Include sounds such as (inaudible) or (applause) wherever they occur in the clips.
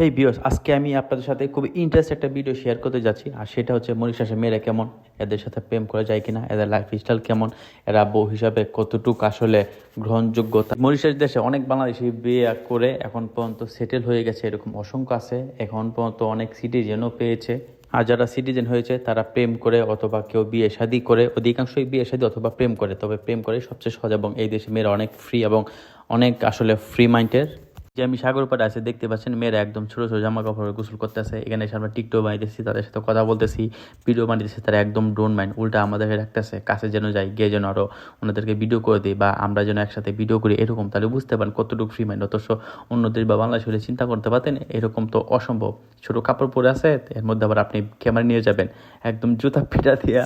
হেই বিয়স আজকে আমি আপনাদের সাথে খুব ইন্টারেস্ট একটা ভিডিও শেয়ার করতে যাচ্ছি। আর সেটা হচ্ছে মরিশাসের মেয়েরা কেমন? এদের সাথে প্রেম করা যায় কিনা? এদের লাইফ স্টাইল কেমন? এরা বউ হিসাবে কতটুকু আসলে গ্রহণযোগ্যতা? মরিশাস দেশে অনেক বাংলাদেশি বিয়ে করে এখন পর্যন্ত সেটেল হয়ে গেছে, এরকম অসংখ্য আছে। এখন পর্যন্ত অনেক সিটিজেনও পেয়েছে। আর যারা সিটিজেন হয়েছে, তারা প্রেম করে অথবা কেউ বিয়ে শাদি করে, অধিকাংশই বিয়ে শাদি অথবা প্রেম করে। তবে প্রেম করে সবচেয়ে সহজ এবং এই দেশে মেয়েরা অনেক ফ্রি এবং অনেক আসলে ফ্রি মাইন্ডের যে আমি সাগর পাড়ে আছে, দেখতে পাচ্ছেন মেয়েরা একদম ছোট ছোট জামা কাপড় গোসল করতেছে। এখানে এসে আমরা টিকটক বানিয়েছি তাদের সাথে কথা বলতেছি, ভিডিও বানাইতেছি, তারা একদম ডোন্ট মাইন্ড উল্টা আমাদেরকে রাখতেছে কাছে যেন যাই, গিয়ে যেন আরও ওনাদেরকে ভিডিও করে দিই বা আমরা যেন একসাথে ভিডিও করি, এরকম। তাহলে বুঝতে পারেন কতটুকু ফ্রি মাইন্ড অথচ অন্য দেশ বা বাংলাদেশ হলে চিন্তা করতে পারতেন, এরকম তো অসম্ভব। ছোট কাপড় পরে আছে, এর মধ্যে আবার আপনি ক্যামেরা নিয়ে যাবেন, একদম জুতা পিটা দিয়া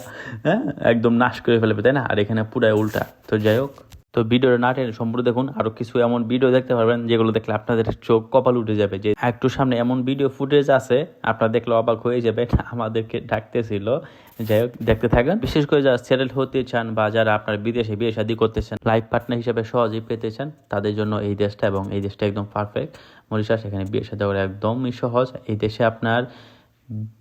হ্যাঁ একদম নাশ করে ফেলবে, তাই না? আর এখানে পুরাই উল্টা। তো যাই হোক তো ভিডিওটা না টেনে সম্পূর্ণ দেখুন। আরও কিছু এমন ভিডিও দেখতে পারবেন, যেগুলো দেখলে আপনাদের চোখ কপাল উঠে যাবে। যে একটু সামনে এমন ভিডিও ফুটেজ আছে, আপনারা দেখলে অবাক হয়ে যাবেন, (laughs) আমাদেরকে ডাকতেছিল। যাই হোক, দেখতে থাকেন। বিশেষ করে যারা সেটেল হতে চান বা যারা আপনার বিদেশে বিয়ে শাদী করতে চান লাইফ পার্টনার হিসেবে সহজেই পেতে চান, তাদের জন্য এই দেশটা এবং এই দেশটা একদম পারফেক্ট মরিশাস এখানে বিয়ে শাদী করা একদমই সহজ। এই দেশে আপনার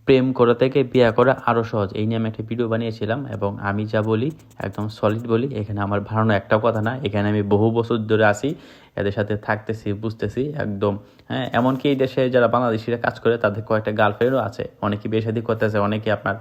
প্রেম করা থেকে বিয়া করা আরও সহজ। এই নিয়ে আমি একটা ভিডিও বানিয়েছিলাম এবং আমি যা বলি, একদম সলিড বলি, এখানে আমার ভাড়ানো একটা কথা না, এখানে আমি বহু বছর ধরে আসি এদের সাথে থাকতেছি, বুঝতেছি, একদম। হ্যাঁ এমনকি এই দেশে যারা বাংলাদেশিরা কাজ করে, তাদের কয়েকটা গার্লফ্রেন্ডও আছে। অনেকে বিয়ে শাদী করতেছে, অনেকে আপনার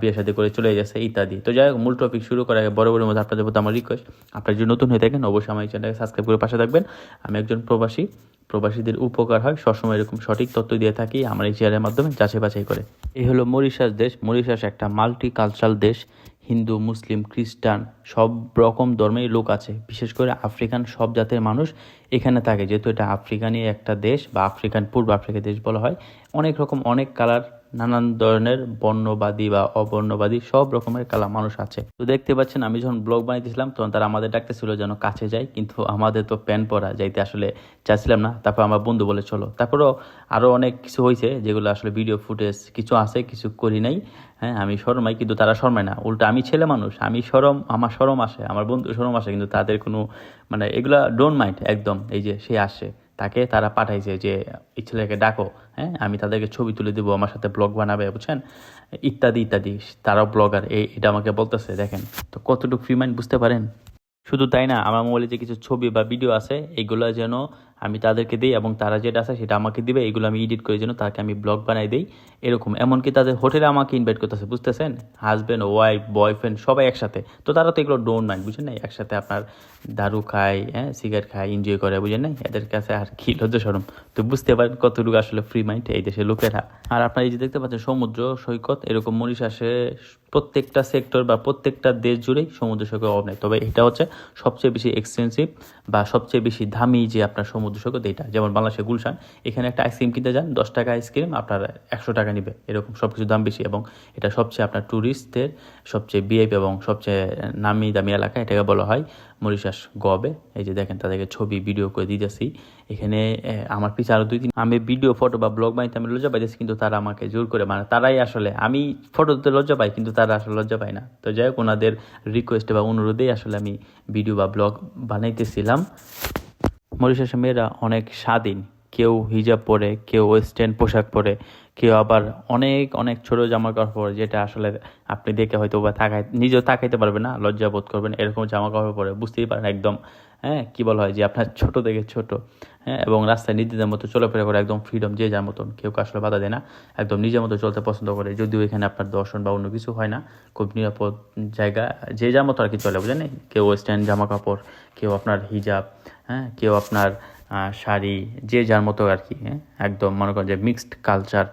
বিয়ে শাদী করে চলে যাচ্ছে ইত্যাদি। তো যাই হোক, মূল টপিক শুরু করার আগে বড় বড় মধ্যে আপনাদের প্রতি আমার রিকোয়েস্ট আপনার যদি নতুন হয়ে থাকেন, অবশ্যই আমার এই চ্যানেলকে সাবস্ক্রাইব করে পাশে থাকবেন। আমি একজন প্রবাসী। প্রবাসীদের উপকার হয়, সবসময় এরকম সঠিক তথ্য দিয়ে থাকি আমার এই চেয়ারের মাধ্যমে যাচাই বাছাই করে। এই হলো মরিশাস দেশ। মরিশাস একটা মাল্টি কালচারাল দেশ। হিন্দু, মুসলিম, খ্রিস্টান, সব রকম ধর্মের লোক আছে। বিশেষ করে আফ্রিকান সব জাতের মানুষ এখানে থাকে। যেহেতু এটা আফ্রিকানই একটা দেশ বা আফ্রিকান, পূর্ব আফ্রিকা দেশ বলা হয়, অনেক রকম, অনেক কালার নানান ধরনের বর্ণবাদী বা অবর্ণবাদী সব রকমের কালা মানুষ আছে। তো দেখতে পাচ্ছেন, আমি যখন ব্লগ বানাইতেছিলাম, তখন তারা আমাদের ডাকতেছিল যেন কাছে যাই, কিন্তু আমাদের তো প্যান পরা, যাইতে আসলে চাইছিলাম না। তারপর আমার বন্ধু বলে, চলো। তারপরও আরও অনেক কিছু হয়েছে যেগুলো আসলে ভিডিও ফুটেজ কিছু আছে, কিছু করি নাই। হ্যাঁ আমি শরমাই, কিন্তু তারা শরমায় না। উল্টা, আমি ছেলে মানুষ, আমি সরম আমার সরম আসে, আমার বন্ধু সরম আসে, কিন্তু তাদের কোনো মানে এগুলা ডোন্ট মাইন্ড একদম। এই যে সে আসে, তাকে তারা পাঠাইছে যে, এই ছেলেকে ডাকো। হ্যাঁ আমি তাদেরকে ছবি তুলে দেবো, আমার সাথে ব্লগ বানাবে, বুঝছেন? ইত্যাদি ইত্যাদি। তারাও ব্লগার এই এটা আমাকে বলতেছে, দেখেন। তো কতটুকু ফ্রি মাইন্ড বুঝতে পারেন? শুধু তাই না, আমার মোবাইলে যে কিছু ছবি বা ভিডিও আছে, এগুলো যেন আমি তাদেরকে দিই এবং তারা যেটা আছে সেটা আমাকে দিবে, এগুলো আমি এডিট করে যেন তাকে আমি ব্লগ বানাই দিই, এরকম। এমনকি তাদের হোটেলে আমাকে ইনভাইট করতেছে, বুঝতেছেন? হাজব্যান্ড ওয়াইফ বয়ফ্রেন্ড সবাই একসাথে। তো তারা তো এগুলো ডোন্ট মাইন্ড বুঝেন না একসাথে আপনার দারু খায় হ্যাঁ সিগারেট খায় এনজয় করে, বুঝেন না এদের কাছে আর কি লজ্জা সরম তো বুঝতে পারেন কতটুকু আসলে ফ্রি মাইন্ড এই দেশের লোকেরা। আর আপনারা এই যে দেখতে পাচ্ছেন সমুদ্র সৈকত, এরকম মরিশাসে প্রত্যেকটা সেক্টর বা প্রত্যেকটা দেশ জুড়েই সমুদ্র সৈকত অভাব নেই তবে এটা হচ্ছে সবচেয়ে বেশি এক্সপেন্সিভ বা সবচেয়ে বেশি দামি যে আপনার সমুদ্র সৈকত এটা। যেমন বাংলাদেশের গুলশান, এখানে একটা আইসক্রিম কিনতে যান, দশ টাকা আইসক্রিম আপনার একশো টাকা নেবে। এরকম সব কিছু দাম বেশি এবং এটা সবচেয়ে আপনার ট্যুরিস্টদের সবচেয়ে বিআইপি এবং সবচেয়ে নামি দামি এলাকা, এটাকে বলা হয় মরিশাস গবে। এই যে দেখেন, তাদেরকে ছবি ভিডিও করে দিতেছি। এখানে আমার পিছনে আরও দুই তিন আমি ভিডিও ফটো বা ব্লগ বানাইতে আমি লজ্জা পাইতেছি, কিন্তু তারা আমাকে জোর করে মানে তারাই আসলে আমি ফটো দিতে লজ্জা পাই, কিন্তু তারা আসলে লজ্জা পায় না। তো যাই হোক, ওনাদের রিকোয়েস্টে বা অনুরোধেই আসলে আমি ভিডিও বা ব্লগ বানাইতেছিলাম। মরিশাসের মেয়েরা অনেক স্বাধীন। কেউ হিজাব পরে, কেউ ওয়েস্টার্ন পোশাক পরে কেউ আবার অনেক অনেক ছোট জামা কাপড় যেটা আসলে আপনি দেখে হয়তো বা তাকাই নিজেও তাকাইতে পারবেন না, লজ্জা বোধ করবেন, এরকম জামা কাপড় পরে বুঝতেই পারেন একদম হ্যাঁ কী বলা হয় যে আপনার ছোট থেকে ছোট হ্যাঁ এবং রাস্তায় নিজেদের মতো চলাফেরা করে একদম ফ্রিডম যে যার মতন, কেউ কাউ আসলে বাধা দেয় না, একদম নিজের মতো চলতে পছন্দ করে, যদিও এখানে আপনার দর্শন বা অন্য কিছু হয় না, খুব নিরাপদ জায়গা, যে যার মতো আর কি চলে, বুঝলেন? কেউ ওয়েস্টার্ন জামা কাপড় কেউ আপনার হিজাব হ্যাঁ কেউ আপনার শাড়ি, যে যার মতো আর কি হ্যাঁ একদম মনে করেন যে মিক্সড কালচার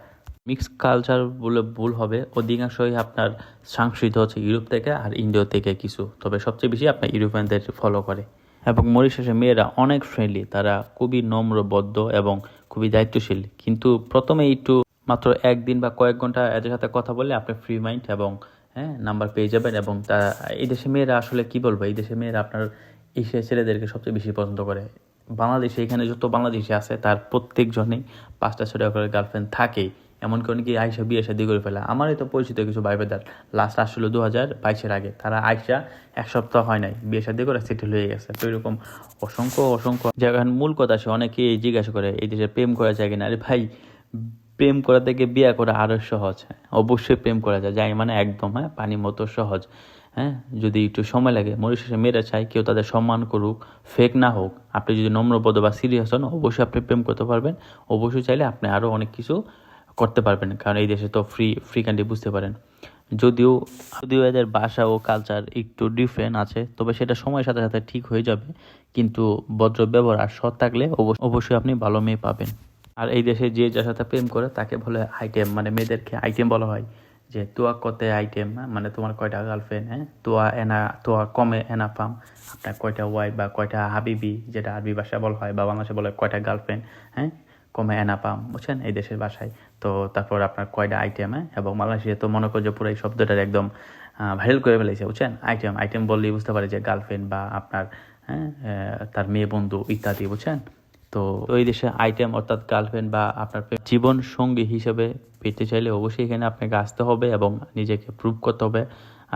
মিক্সড কালচার বলে ভুল হবে। অধিকাংশই আপনার সংস্কৃত হচ্ছে ইউরোপ থেকে আর ইন্ডিয়া থেকে কিছু। তবে সবচেয়ে বেশি আপনার ইউরোপিয়ানদের ফলো করে। এবং মরিশাসের মেয়েরা অনেক ফ্রেন্ডলি তারা খুবই নম্রবদ্ধ এবং খুবই দায়িত্বশীল। কিন্তু প্রথমে একটু মাত্র একদিন বা কয়েক ঘণ্টা এদের সাথে কথা বললে আপনি ফ্রি মাইন্ড এবং হ্যাঁ নাম্বার পেয়ে যাবেন এবং তা, এই দেশের মেয়েরা আসলে কি বলব? এই দেশের মেয়েরা আপনার এশিয়া ছেলেদেরকে সবচেয়ে বেশি পছন্দ করে। বাংলাদেশে এখানে যত বাংলাদেশি আছে, তার প্রত্যেকজনেই পাঁচটা ছটা করে গার্লফ্রেন্ড থাকেই। এমনকি অনেকে আইসা বিয়ে শাদি করে ফেলে। আমারই তো পরিচিত কিছু ভাই বেদার লাস্ট আসলো দু হাজার বাইশের আগে। তারা আইসা এক সপ্তাহ হয় নাই, বিয়ে শাদি করে সেটেল হয়ে গেছে। তো এরকম অসংখ্য অসংখ্য যেখানে মূল কথা সে অনেকেই জিজ্ঞাসা করে, এই দেশে প্রেম করা যায় কিনা? আরে ভাই, প্রেম করা থেকে বিয়ে করা আরও সহজ। হ্যাঁ অবশ্যই প্রেম করা যায়। যাই মানে একদম হ্যাঁ পানির মতো সহজ। হ্যাঁ যদি একটু সময় লাগে। মরিশাসে মেয়েরা চায় কেউ তাদের সম্মান করুক ফেক না হোক। আপনি যদি নম্রপদ বা সিরিয়াস হন, অবশ্যই আপনি প্রেম করতে পারবেন। অবশ্যই চাইলে আপনি আরও অনেক কিছু করতে পারবেন, কারণ এই দেশে তো ফ্রি ফ্রি ক্যান্ডি বুঝতে পারেন। যদিও যদিও এদের ভাষা ও কালচার একটু ডিফারেন্ট আছে, তবে সেটা সময়ের সাথে সাথে ঠিক হয়ে যাবে, কিন্তু ভদ্র ব্যবহার আর সৎ থাকলে অবশ্যই আপনি ভালো মেয়ে পাবেন। আর এই দেশে যে যার সাথে প্রেম করে, তাকে বলে আইটেম মানে মেয়েদেরকে আইটেম বলা হয়, যে তোয়া কতে আইটেম মানে তোমার কয়টা গার্লফ্রেন্ড হ্যাঁ? তোয়া এনা, তোয়া কমে এনা পাম আপনার কয়টা ওয়াইফ বা কয়টা হাবিবি, যেটা আরবি ভাষা বলা হয় বা বাংলাদেশে বলে কয়টা গার্লফ্রেন্ড হ্যাঁ? কমে এনা পাম, বুঝছেন? এই দেশের ভাষায় তো তারপর আপনার কয়টা আইটেম হ্যাঁ? এবং মালয়েশিয়া তো মনে করো যে পুরো এই শব্দটার একদম ভাইরাল করে ফেলেছে, বুঝছেন? আইটেম আইটেম বললেই বুঝতে পারে যে গার্লফ্রেন্ড বা আপনার হ্যাঁ তার মেয়ে বন্ধু ইত্যাদি, বুঝছেন? তো ওই দেশে আইটেম অর্থাৎ গার্লফ্রেন্ড বা আপনার জীবন সঙ্গী হিসেবে পেতে চাইলে অবশ্যই এখানে আপনাকে আসতে হবে এবং নিজেকে প্রুভ করতে হবে।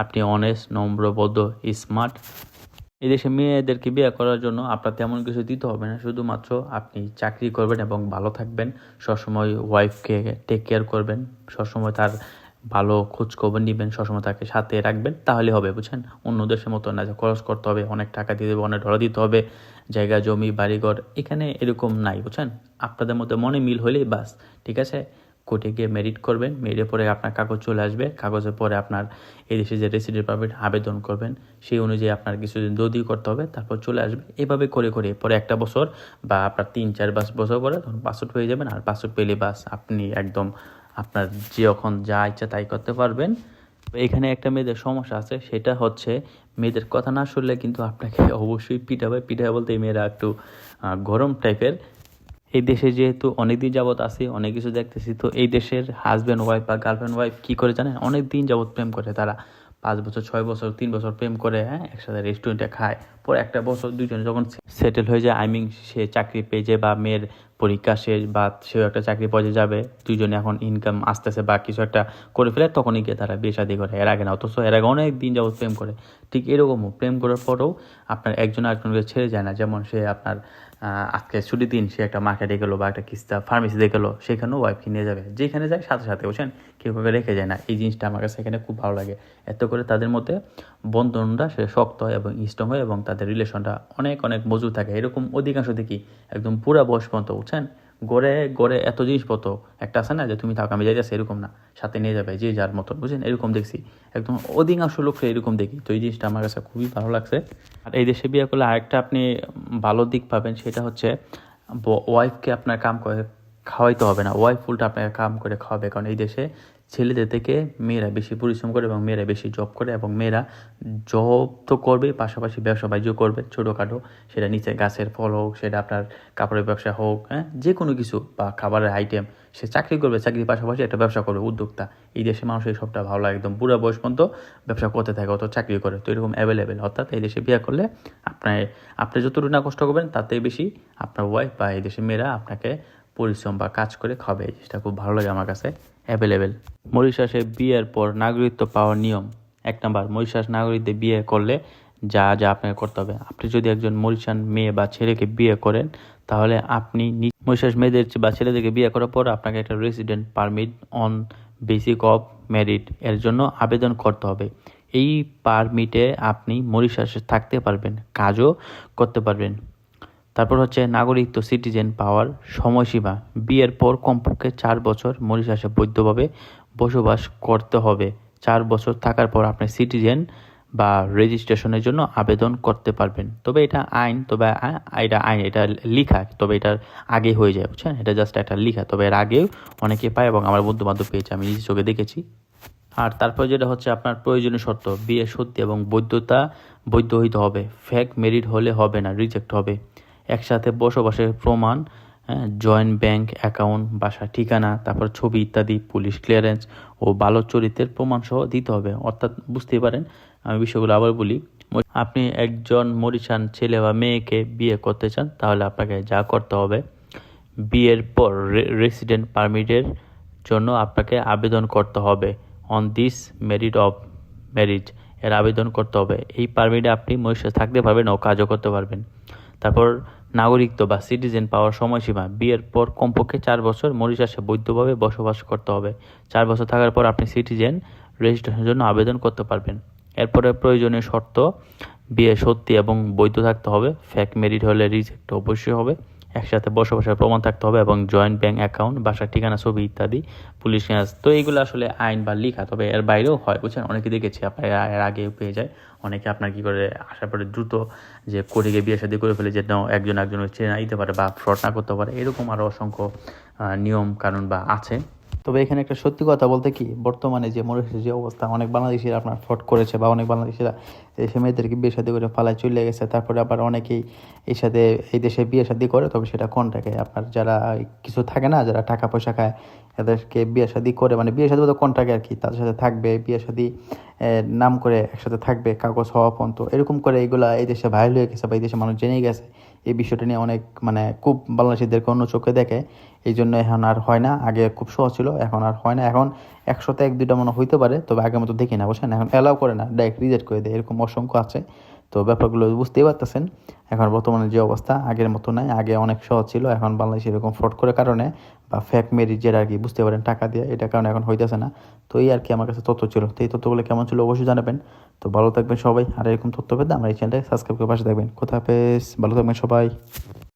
আপনি অনেস্ট নম্রবদ্ধ স্মার্ট এই দেশে মেয়েদেরকে বিয়ে করার জন্য আপনার তেমন কিছু দিতে হবে না। শুধুমাত্র আপনি চাকরি করবেন এবং ভালো থাকবেন। সবসময় ওয়াইফকে টেক কেয়ার করবেন। সবসময় তার ভালো খোঁজ খবর নেবেন। সবসময় তাকে সাথে রাখবেন। তাহলে হবে, বুঝছেন? অন্য দেশের মতো না, যে খরচ করতে হবে, অনেক টাকা দিতে হবে অনেক ডলার দিতে হবে, জায়গা, জমি, বাড়িঘর, এখানে এরকম নাই, বুঝছেন? আপনাদের মধ্যে মনে মিল হলেই বাস, ঠিক আছে? কোর্টে গিয়ে মেরিট করবেন মেরিটের পরে আপনার কাগজ চলে আসবে, কাগজের পরে আপনার এই দেশে যে রেসিডেন্ট পারমিট আবেদন করবেন, সেই অনুযায়ী আপনার কিছুদিন দৌদি করতে হবে, তারপর চলে আসবে। এভাবে করে করে পরে একটা বছর বা আপনার তিন, চার পাঁচ বছর পরে তখন পাসপোর্ট পেয়ে যাবেন, আর পাসপোর্ট পেলে বাস আপনি একদম আপনার যখন যা ইচ্ছা তাই করতে পারবেন। এখানে একটা মেয়েদের সমস্যা আছে, সেটা হচ্ছে মেয়েদের কথা না শুনলে কিন্তু আপনাকে অবশ্যই পিটাবে। পিটাবে বলতে এই মেয়েরা একটু গরম টাইপের এই দেশে যেহেতু অনেক দিন যাবত আছি, অনেক কিছু দেখতেছি, তো এই দেশের হাজব্যান্ড ওয়াইফ বা গার্লফ্রেন্ড ওয়াইফ কি করে জানেন? অনেক দিন যাবত প্রেম করে তারা। পাঁচ বছর, ছয় বছর, তিন বছর প্রেম করে হ্যাঁ একসাথে রেস্টুরেন্টে খায়। পরে একটা বছর দুজনে যখন সেটেল হয়ে যায় আই মিন সে চাকরি পেয়ে যায় বা মেয়ের পরীক্ষা শেষ বা সেও একটা চাকরি পর্যায়ে যাবে দুজনে এখন ইনকাম আসতেছে বা কিছু একটা করে ফেলে, তখনই গিয়ে তারা বিয়ে শাদী করে, এর আগে না, অথচ এর আগে অনেক দিন যাবত প্রেম করে। ঠিক এরকমও প্রেম করার পরেও আপনার একজন আরেকজনকে ছেড়ে যায় না, যেমন সে আপনার আজকে ছুটির দিন সে একটা মার্কেটে গেলো বা একটা কিস্তা ফার্মেসিতে গেলো, সেখানেও ওয়াইফকে নিয়ে যাবে। যেখানে যায় সাথে সাথে, বুঝছেন? কাউকে রেখে যায় না। এই জিনিসটা আমার কাছে এখানে খুব ভালো লাগে। এত করে তাদের মধ্যে বন্ধনটা সে শক্ত হয় এবং স্ট্রং হয় এবং তাদের রিলেশনটা অনেক অনেক মজুর থাকে। এরকম অধিকাংশ দেখি একদম পুরা বয়স পর্যন্ত, বুঝছেন? গড়ে গড়ে এত জিনিসপত্র একটা আছে না যে তুমি থাকো, আমি যাইতেছি এরকম না। সাথে নিয়ে যাবে, যে যার মতন বুঝছেন এরকম দেখছি। একদম অধিকাংশ লোককে এরকম দেখি। তো এই জিনিসটা আমার কাছে খুবই ভালো লাগছে। আর এই দেশে বিয়ে করলে আরেকটা আপনি ভালো দিক পাবেন, সেটা হচ্ছে ওয়াইফকে আপনার কাম করে, খাওয়াইতে হবে না। ওয়াইফ ফুলটা আপনাকে কাম করে খাওয়াবে। কারণ এই দেশে ছেলেদের থেকে মেয়েরা বেশি পরিশ্রম করে এবং মেয়েরা বেশি জব করে এবং মেয়েরা জব তো করবে, পাশাপাশি ব্যবসা বাণিজ্য করবে, ছোটোখাটো, সেটা নিচে গাছের ফল হোক, সেটা আপনার কাপড়ের ব্যবসা হোক হ্যাঁ যে কোনো কিছু বা খাবারের আইটেম সে চাকরি করবে, চাকরির পাশাপাশি একটা ব্যবসা করবে, উদ্যোক্তা। এই দেশে মানুষ এই সবটা ভালো লাগে একদম বুড়া বয়স পর্যন্ত ব্যবসা করতে থাকে, অত চাকরি করে, তো এরকম অ্যাভেলেবেল অর্থাৎ এই দেশে বিয়ে করলে আপনার, আপনি যতটুকু না কষ্ট করবেন তাতে বেশি আপনার ওয়াইফ বা এই দেশের মেয়েরা আপনাকে পরিশ্রম বা কাজ করে খাবে, এই জিনিসটা খুব ভালো লাগে আমার কাছে। অ্যাভেলেবেল। মরিশাসে বিয়ের পর নাগরিকত্ব পাওয়ার নিয়ম। এক নাম্বার, মরিশাস নাগরিকদের বিয়ে করলে যা যা আপনাকে করতে হবে। আপনি যদি একজন মরিশান মেয়ে বা ছেলেকে বিয়ে করেন, তাহলে আপনি মরিশাস মেয়েদের বা ছেলেদেরকে বিয়ে করার পর আপনাকে একটা resident permit on basic of merit এর জন্য আবেদন করতে হবে। এই পারমিটে আপনি মরিশাসে থাকতে পারবেন, কাজও করতে পারবেন। তারপর হচ্ছে নাগরিকত্ব সিটিজেন পাওয়ার সময়সীমা। বিয়ের পর কমপক্ষে চার বছর মরিশাসে বৈধভাবে বসবাস করতে হবে। চার বছর থাকার পর আপনি সিটিজেন বা রেজিস্ট্রেশনের জন্য আবেদন করতে পারবেন। তবে এটা আইন, তবে এটা আইন, এটা লিখা, তবে এটার আগে হয়ে যায়, বুঝছেন? এটা জাস্ট একটা লিখা, তবে এর আগেও অনেকে পায় এবং আমার বন্ধু বান্ধব পেয়েছে, আমি নিজে চোখে দেখেছি। আর তারপর যেটা হচ্ছে আপনার প্রয়োজনীয় শর্ত, বিয়ে সত্যি এবং বৈধতা, বৈধ হইতে হবে। ফেক মেরিট হলে হবে না রিজেক্ট হবে। একসাথে বসবাসের প্রমাণ জয়েন্ট ব্যাংক অ্যাকাউন্ট বাসা ঠিকানা, তারপর ছবি ইত্যাদি পুলিশ ক্লিয়ারেন্স ও ভালো চরিত্রের প্রমাণ সহ দিতে হবে। অর্থাৎ বুঝতেই পারেন, আমি বিষয়গুলো আবার বলি। আপনি একজন মরিশান ছেলে বা মেয়েকে বিয়ে করতে চান, তাহলে আপনাকে যা করতে হবে, বিয়ের পর রেসিডেন্ট পারমিটের জন্য আপনাকে আবেদন করতে হবে। On this merit of marriage এর আবেদন করতে হবে। এই পারমিটে আপনি মরিশাস থাকতে পারবেন ও কাজও করতে পারবেন। তারপর নাগরিকত্ব বা সিটিজেন পাওয়ার সময়সীমা বিয়ের পর কমপক্ষে চার বছর মরিশাসে বৈধভাবে বসবাস করতে হবে। চার বছর থাকার পর আপনি সিটিজেন রেজিস্ট্রেশনের জন্য আবেদন করতে পারবেন। এরপরে প্রয়োজনীয় শর্ত, বিয়ে সত্যি এবং বৈধ থাকতে হবে। ফ্যাক মেরিট হলে রিজেক্ট অবশ্যই হবে। একসাথে বসবাসের প্রমাণ থাকতে হবে এবং জয়েন্ট ব্যাংক অ্যাকাউন্ট বাসার ঠিকানা, ছবি ইত্যাদি, পুলিশ তো এইগুলো আসলে আইন বা লিখা, তবে এর বাইরেও হয়, বুঝছেন? অনেকে দেখেছি, আপনার এর আগে পেয়ে যায়। অনেকে আপনার কী করে, আসার পরে দ্রুত যে কোর্টে বিয়ে শাদি করে ফেলে যে একজন একজন একজনের চেনা দিতে পারে বা ফ্রড না করতে পারে। এরকম আরও অসংখ্য নিয়ম কানুন বা আছে। তবে এখানে একটা সত্যি কথা বলতে কি, বর্তমানে যে মরিশাসের যে অবস্থা, অনেক বাংলাদেশিরা আপনার ফট করেছে বা অনেক বাংলাদেশিরা এসে মেয়েদেরকে বিয়ে শাদী করে ফালায় চলে গেছে। তারপরে আবার অনেকেই এই সাথে, এই দেশে বিয়ে শাদী করে, তবে সেটা কন্ট্রাক্টে আপনার যারা কিছু থাকে না, যারা টাকা পয়সা খায়, তাদেরকে বিয়ে শাদী করে মানে বিয়ে শাদী বলতে কন্ট্রাক্টে আর কি? তাদের সাথে থাকবে, বিয়ে শাদী নাম করে একসাথে থাকবে, কাগজ হওয়া পর্যন্ত। এরকম করে এগুলা এই দেশে ভাইরাল হয়ে গেছে বা এই দেশে মানুষ জেনেই গেছে। এই বিষয়টা নিয়ে অনেক মানে খুব বাংলাদেশিদেরকে অন্য চোখে দেখে, এই জন্য এখন আর হয় না। আগে খুব সহজ ছিল, এখন আর হয় না। এখন একশোতে এক দুইটা মনে হইতে পারে, তবে আগের মতো দেখি না, বুঝছেন? এখন অ্যালাউ করে না ডাইরেক্ট রিজেক্ট করে দেয়, এরকম অসংখ্য আছে। তো ব্যাপারগুলো বুঝতেই পারতেছেন। এখন বর্তমানে যে অবস্থা, আগের মতো নাই। আগে অনেক সহজ ছিল, এখন বাংলাদেশে এরকম ফ্রড করে কারণে বা ফ্যাক মেরি যেটা আর কি, বুঝতে পারেন, টাকা দিয়ে এটা কারণে এখন হইতেছে না। তো এই আর কি আমার কাছে তথ্য ছিল। তো এই তথ্যগুলো কেমন ছিল অবশ্যই জানাবেন। তো ভালো থাকবেন সবাই। আর এরকম তথ্য পেতে আমার এই চ্যানেলটা সাবস্ক্রাইব করে পাশে থাকবেন। কোথা পেস ভালো থাকবেন সবাই।